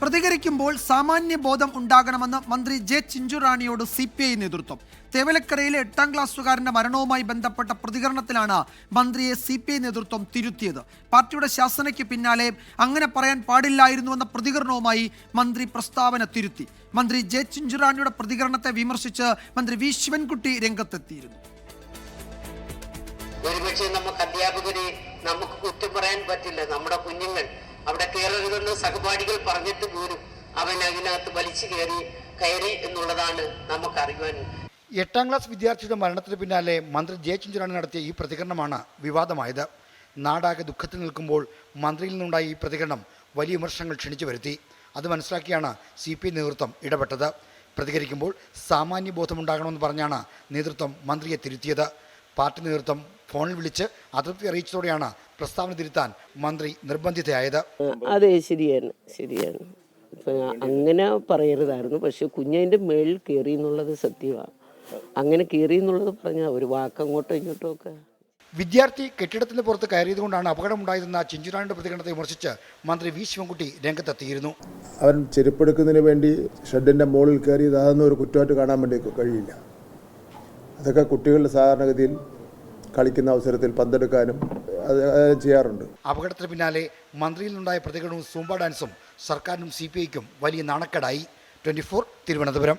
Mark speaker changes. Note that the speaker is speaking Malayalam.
Speaker 1: പ്രതികരിക്കുമ്പോൾ സാമാന്യ ബോധം ഉണ്ടാകണമെന്ന് മന്ത്രി ജെ ചിഞ്ചുറാണിയോട് സി പി ഐ നേതൃത്വം. തേവലക്കരയിലെ എട്ടാം ക്ലാസ്സുകാരന്റെ മരണവുമായി ബന്ധപ്പെട്ട പ്രതികരണത്തിലാണ് മന്ത്രിയെ സി പി ഐ നേതൃത്വം തിരുത്തിയത്. പാർട്ടിയുടെ ശാസനയ്ക്ക് പിന്നാലെ അങ്ങനെ പറയാൻ പാടില്ലായിരുന്നുവെന്ന പ്രതികരണവുമായി മന്ത്രി പ്രസ്താവന തിരുത്തി. മന്ത്രി ജെ ചിഞ്ചുറാണിയുടെ പ്രതികരണത്തെ വിമർശിച്ച് മന്ത്രി വി ശിവൻകുട്ടി രംഗത്തെത്തിയിരുന്നു.
Speaker 2: നമുക്ക് അധ്യാപകരെ നമുക്ക് കുറ്റം പറയാൻ പറ്റില്ല. നമ്മുടെ കുഞ്ഞുങ്ങൾ അവിടെ കയറരുതെന്ന് സഹപാഠികൾ പറഞ്ഞിട്ട് പോലും അവൻ അതിനകത്ത് വലിച്ചു കയറി കയറി എന്നുള്ളതാണ് നമുക്ക് അറിയുവാൻ
Speaker 3: എട്ടാം ക്ലാസ് വിദ്യാർത്ഥിയുടെ മരണത്തിന് പിന്നാലെ മന്ത്രി ജെ ചിഞ്ചുറാണി നടത്തിയ ഈ പ്രതികരണമാണ് വിവാദമായത്. നാടാകെ ദുഃഖത്തിൽ നിൽക്കുമ്പോൾ മന്ത്രിയിൽ നിന്നുണ്ടായ ഈ പ്രതികരണം വലിയ വിമർശനങ്ങൾ ക്ഷണിച്ചു വരുത്തി. അത് മനസ്സിലാക്കിയാണ് സി പി നേതൃത്വം ഇടപെട്ടത്. പ്രതികരിക്കുമ്പോൾ സാമാന്യ ബോധമുണ്ടാകണമെന്ന് പറഞ്ഞാണ് നേതൃത്വം മന്ത്രിയെ തിരുത്തിയത്. പാർട്ടി നേതൃത്വം ഫോണിൽ വിളിച്ച് അതൃപ്തി അറിയിച്ചതോടെയാണ് പ്രസ്താവന തിരുത്താൻ മന്ത്രി നിർബന്ധിതയായത്.
Speaker 4: അതെ ശരിയാണ് ശരിയാണ്. അങ്ങനെ പറയരുതായിരുന്നു. പക്ഷെ കുഞ്ഞതിന്റെ മേളിൽ കയറി എന്നുള്ളത് സത്യമാണ് അങ്ങനെ കയറി എന്നുള്ളത് പറഞ്ഞാൽ ഒരു വാക്ക് അങ്ങോട്ടോ ഇങ്ങോട്ടോ ഒക്കെ.
Speaker 3: വിദ്യാർത്ഥി കെട്ടിടത്തിന് പുറത്ത് കയറിയതുകൊണ്ടാണ് അപകടമുണ്ടായതെന്ന ചിഞ്ചുറാണിയുടെ പ്രതികരണത്തെ വിമർശിച്ച് മന്ത്രി വി. ശിവൻകുട്ടി രംഗത്തെത്തിയിരുന്നു.
Speaker 5: അവൻ ചെരുപ്പെടുക്കുന്നതിന് വേണ്ടി ഷെഡിന്റെ മുകളിൽ കയറിയതാണെന്ന് ഒരു കുറ്റമായിട്ട് കാണാൻ വേണ്ടി കഴിയില്ല. അതൊക്കെ കുട്ടികളുടെ സാധാരണഗതിയിൽ കളിക്കുന്ന അവസരത്തിൽ അത് ചെയ്യാറുണ്ട്.
Speaker 3: അപകടത്തിന് പിന്നാലെ മന്ത്രിയിൽ നിന്നുണ്ടായ പ്രതികരണവും സൂംബ ഡാൻസും സർക്കാരിനും സി പി ഐക്കും വലിയ നാണക്കേടായി. Twenty four Thiruvananthapuram.